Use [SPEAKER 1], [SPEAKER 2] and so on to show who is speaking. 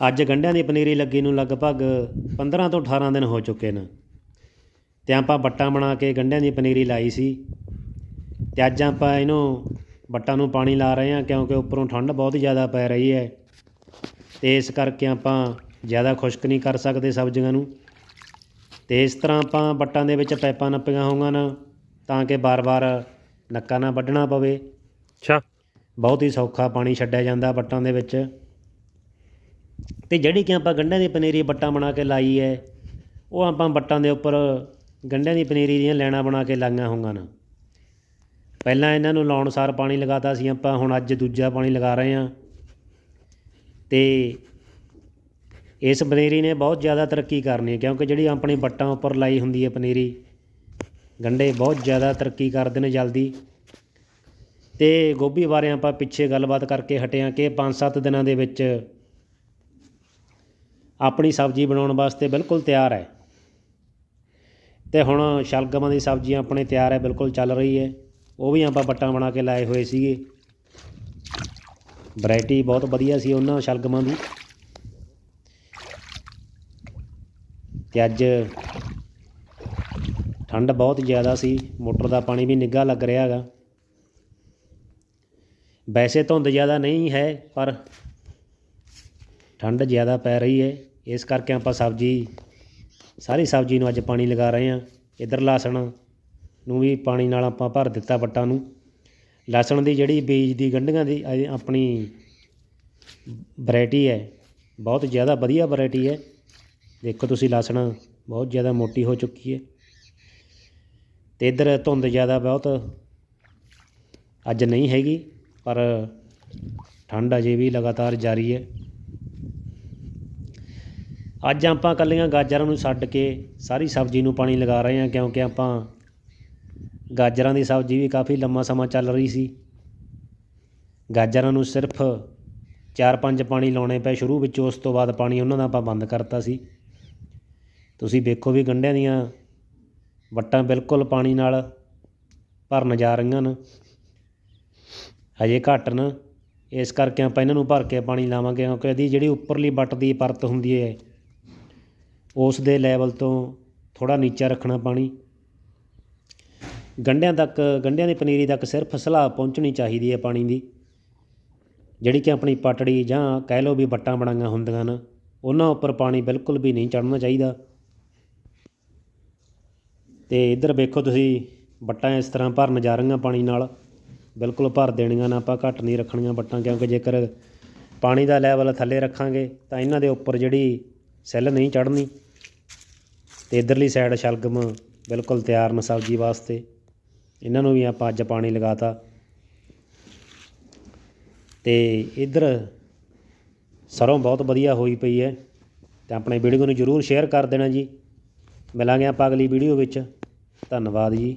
[SPEAKER 1] ਅੱਜ ਗੰਢਿਆਂ ਦੀ ਪਨੀਰੀ ਲੱਗੀ ਨੂੰ ਲਗਭਗ 15 ਤੋਂ 18 ਦਿਨ ਹੋ ਚੁੱਕੇ ਨੇ। ਤੇ ਆਪਾਂ ਬੱਟਾਂ ਬਣਾ ਕੇ ਗੰਢਿਆਂ ਦੀ ਪਨੀਰੀ ਲਾਈ ਸੀ। ਤੇ ਅੱਜ ਆਪਾਂ ਇਹਨੂੰ ਬੱਟਾਂ ਨੂੰ ਪਾਣੀ ਲਾ ਰਹੇ ਹਾਂ ਕਿਉਂਕਿ ਉੱਪਰੋਂ ਠੰਡ ਬਹੁਤ ਜ਼ਿਆਦਾ ਪੈ ਰਹੀ ਹੈ। ਤੇ ਇਸ ਕਰਕੇ ਆਪਾਂ ਜ਼ਿਆਦਾ ਖੁਸ਼ਕ ਨਹੀਂ ਕਰ ਸਕਦੇ ਸਬਜ਼ੀਆਂ ਨੂੰ। ਤੇ ਇਸ ਤਰ੍ਹਾਂ ਆਪਾਂ ਬੱਟਾਂ ਦੇ ਵਿੱਚ ਪਾਈਪਾਂ ਨੱਪੀਆਂ ਹੋਈਆਂ ਨੇ ਤਾਂ ਕਿ ਬਾਰ-ਬਾਰ ਨੱਕਾ ਨਾ ਵੱਢਣਾ ਪਵੇ।
[SPEAKER 2] ਅੱਛਾ।
[SPEAKER 1] ਬਹੁਤ ਹੀ ਸੌਖਾ ਪਾਣੀ ਛੱਡਿਆ ਜਾਂਦਾ ਬੱਟਾਂ ਦੇ ਵਿੱਚ। ਅਤੇ ਜਿਹੜੀ ਕਿ ਆਪਾਂ ਗੰਢਿਆਂ ਦੀ ਪਨੀਰੀ ਵੱਟਾਂ ਬਣਾ ਕੇ ਲਾਈ ਹੈ, ਉਹ ਆਪਾਂ ਵੱਟਾਂ ਦੇ ਉੱਪਰ ਗੰਢਿਆਂ ਦੀ ਪਨੀਰੀ ਦੀਆਂ ਲੈਣਾ ਬਣਾ ਕੇ ਲਾਈਆਂ ਹੋਈਆਂ ਨੇ। ਪਹਿਲਾਂ ਇਹਨਾਂ ਨੂੰ ਲਾਉਣ ਸਾਰ ਪਾਣੀ ਲਗਾਤਾ ਸੀ ਆਪਾਂ, ਹੁਣ ਅੱਜ ਦੂਜਾ ਪਾਣੀ ਲਗਾ ਰਹੇ ਹਾਂ। ਅਤੇ ਇਸ ਪਨੀਰੀ ਨੇ ਬਹੁਤ ਜ਼ਿਆਦਾ ਤਰੱਕੀ ਕਰਨੀ ਹੈ, ਕਿਉਂਕਿ ਜਿਹੜੀ ਆਪਣੀ ਬੱਟਾਂ ਉੱਪਰ ਲਾਈ ਹੁੰਦੀ ਹੈ ਪਨੀਰੀ ਗੰਢੇ ਬਹੁਤ ਜ਼ਿਆਦਾ ਤਰੱਕੀ ਕਰਦੇ ਨੇ ਜਲਦੀ। ਤੇ ਗੋਭੀ ਬਾਰੇ ਆਪਾਂ ਪਿੱਛੇ ਗੱਲਬਾਤ ਕਰਕੇ ਹਟਿਆ ਕਿ 5-7 ਦਿਨਾਂ ਦੇ ਵਿੱਚ ਆਪਣੀ ਸਬਜ਼ੀ ਬਣਾਉਣ ਵਾਸਤੇ ਬਿਲਕੁਲ ਤਿਆਰ ਹੈ। ਤੇ ਹੁਣ ਸ਼ਲਗਮਾਂ ਦੀ ਸਬਜ਼ੀ ਆਪਣੇ ਤਿਆਰ ਹੈ, ਬਿਲਕੁਲ ਚੱਲ ਰਹੀ ਹੈ। ਉਹ ਵੀ ਆਪਾਂ ਬੱਟਾਂ ਬਣਾ ਕੇ ਲਾਏ ਹੋਏ ਸੀਗੇ। ਵੈਰਾਈਟੀ ਬਹੁਤ ਵਧੀਆ ਸੀ ਉਹਨਾਂ ਸ਼ਲਗਮਾਂ ਦੀ। ਤੇ ਅੱਜ ਠੰਡ ਬਹੁਤ ਜ਼ਿਆਦਾ ਸੀ, ਮੋਟਰ ਦਾ ਪਾਣੀ ਵੀ ਨਿੱਘਾ ਲੱਗ ਰਿਹਾ ਹੈਗਾ। ਵੈਸੇ ਧੁੰਦ ਜ਼ਿਆਦਾ ਨਹੀਂ ਹੈ, ਪਰ ਠੰਡ ਜ਼ਿਆਦਾ ਪੈ ਰਹੀ ਹੈ। ਇਸ ਕਰਕੇ ਆਪਾਂ ਸਬਜ਼ੀ, ਸਾਰੀ ਸਬਜ਼ੀ ਨੂੰ ਅੱਜ ਪਾਣੀ ਲਗਾ ਰਹੇ ਹਾਂ। ਇੱਧਰ ਲਸਣ ਨੂੰ ਵੀ ਪਾਣੀ ਨਾਲ ਆਪਾਂ ਭਰ ਦਿੱਤਾ ਵੱਟਾਂ ਨੂੰ। ਲਸਣ ਦੀ ਜਿਹੜੀ ਬੀਜ ਦੀ ਗੰਢੀਆਂ ਦੀ ਇਹ ਆਪਣੀ ਵੈਰਾਈਟੀ ਹੈ। ਬਹੁਤ ਜ਼ਿਆਦਾ ਵਧੀਆ ਵੈਰਾਈਟੀ ਹੈ। ਦੇਖੋ ਤੁਸੀਂ ਲਸਣ ਬਹੁਤ ਜ਼ਿਆਦਾ ਮੋਟੀ ਹੋ ਚੁੱਕੀ ਹੈ। ਤੇ ਇੱਧਰ ਧੁੰਦ ਜ਼ਿਆਦਾ ਬਹੁਤ ਅੱਜ ਨਹੀਂ ਹੈਗੀ, ਪਰ ਠੰਡ ਅਜੇ ਵੀ ਲਗਾਤਾਰ ਜਾਰੀ ਹੈ। ਅੱਜ ਆਪਾਂ ਕੱਲੀਆਂ ਗਾਜਰਾਂ ਨੂੰ ਛੱਡ ਕੇ ਸਾਰੀ ਸਬਜ਼ੀ ਨੂੰ ਪਾਣੀ ਲਗਾ ਰਹੇ ਹਾਂ ਕਿਉਂਕਿ ਆਪਾਂ ਗਾਜਰਾਂ ਦੀ ਸਬਜ਼ੀ ਵੀ ਕਾਫੀ ਲੰਮਾ ਸਮਾਂ ਚੱਲ ਰਹੀ ਸੀ। ਗਾਜਰਾਂ ਨੂੰ ਸਿਰਫ 4-5 ਪਾਣੀ ਲਾਉਣੇ ਪਏ ਸ਼ੁਰੂ ਵਿੱਚ, ਉਸ ਤੋਂ ਬਾਅਦ ਪਾਣੀ ਉਹਨਾਂ ਦਾ ਆਪਾਂ ਬੰਦ ਕਰਤਾ ਸੀ। ਤੁਸੀਂ ਵੇਖੋ ਵੀ ਗੰਢਿਆਂ ਦੀਆਂ ਵੱਟਾਂ ਬਿਲਕੁਲ ਪਾਣੀ ਨਾਲ ਭਰਨ ਜਾ ਰਹੀਆਂ ਨੇ। ਹਜੇ ਘੱਟ ਨੇ। ਇਸ ਕਰਕੇ ਆਪਾਂ ਇਹਨਾਂ ਨੂੰ ਭਰ ਕੇ ਪਾਣੀ ਲਾਵਾਂਗੇ ਕਿਉਂਕਿ ਇਹਦੀ ਜਿਹੜੀ ਉੱਪਰਲੀ ਵੱਟ ਦੀ ਪਰਤ ਹੁੰਦੀ ਹੈ ਉਸ ਦੇ ਲੈਵਲ ਤੋਂ ਥੋੜ੍ਹਾ ਨੀਚਾ ਰੱਖਣਾ ਪਾਣੀ। ਗੰਢਿਆਂ ਤੱਕ ਗੰਢਿਆਂ ਦੀ ਪਨੀਰੀ ਤੱਕ ਸਿਰਫ ਸਲਾਹ ਪਹੁੰਚਣੀ ਚਾਹੀਦੀ ਹੈ ਪਾਣੀ ਦੀ। ਜਿਹੜੀ ਕਿ ਆਪਣੀ ਪਟੜੀ ਜਾਂ ਕਹਿ ਲਓ ਵੀ ਵੱਟਾਂ ਬਣਾਈਆਂ ਹੁੰਦੀਆਂ ਹਨ, ਉਹਨਾਂ ਉੱਪਰ ਪਾਣੀ ਬਿਲਕੁਲ ਵੀ ਨਹੀਂ ਚੜ੍ਹਨਾ ਚਾਹੀਦਾ। ਤੇ ਇੱਧਰ ਵੇਖੋ ਤੁਸੀਂ, ਵੱਟਾਂ ਇਸ ਤਰ੍ਹਾਂ ਭਰਨ ਜਾ ਰਹੀਆਂ ਪਾਣੀ ਨਾਲ। ਬਿਲਕੁਲ ਭਰ ਦੇਣੀਆਂ ਨਾ, ਆਪਾਂ ਘੱਟ ਨਹੀਂ ਰੱਖਣੀਆਂ ਵੱਟਾਂ, ਕਿਉਂਕਿ ਜੇਕਰ ਪਾਣੀ ਦਾ ਲੈਵਲ ਥੱਲੇ ਰੱਖਾਂਗੇ, ਤਾਂ ਇਹਨਾਂ ਦੇ ਉੱਪਰ ਜਿਹੜੀ ਸੈੱਲ ਨਹੀਂ ਚੜ੍ਹਨੀ। ਤੇ ਇਧਰਲੀ ਸਾਈਡ ਸ਼ਲਗਮ ਬਿਲਕੁਲ ਤਿਆਰ ਨੇ ਸਬਜ਼ੀ ਵਾਸਤੇ। ਇਹਨਾਂ ਨੂੰ ਵੀ ਆਪਾਂ ਅੱਜ ਪਾਣੀ ਲਗਾਤਾ। ਤੇ ਇਧਰ ਸਰੋਂ ਬਹੁਤ ਵਧੀਆ ਹੋਈ ਪਈ ਹੈ। ਤੇ ਆਪਣੇ ਵੀਡੀਓ ਨੂੰ ਜਰੂਰ ਸ਼ੇਅਰ ਕਰ ਦੇਣਾ ਜੀ। ਮਿਲਾਂਗੇ ਆਪਾਂ ਅਗਲੀ ਵੀਡੀਓ ਵਿੱਚ। ਧੰਨਵਾਦ ਜੀ।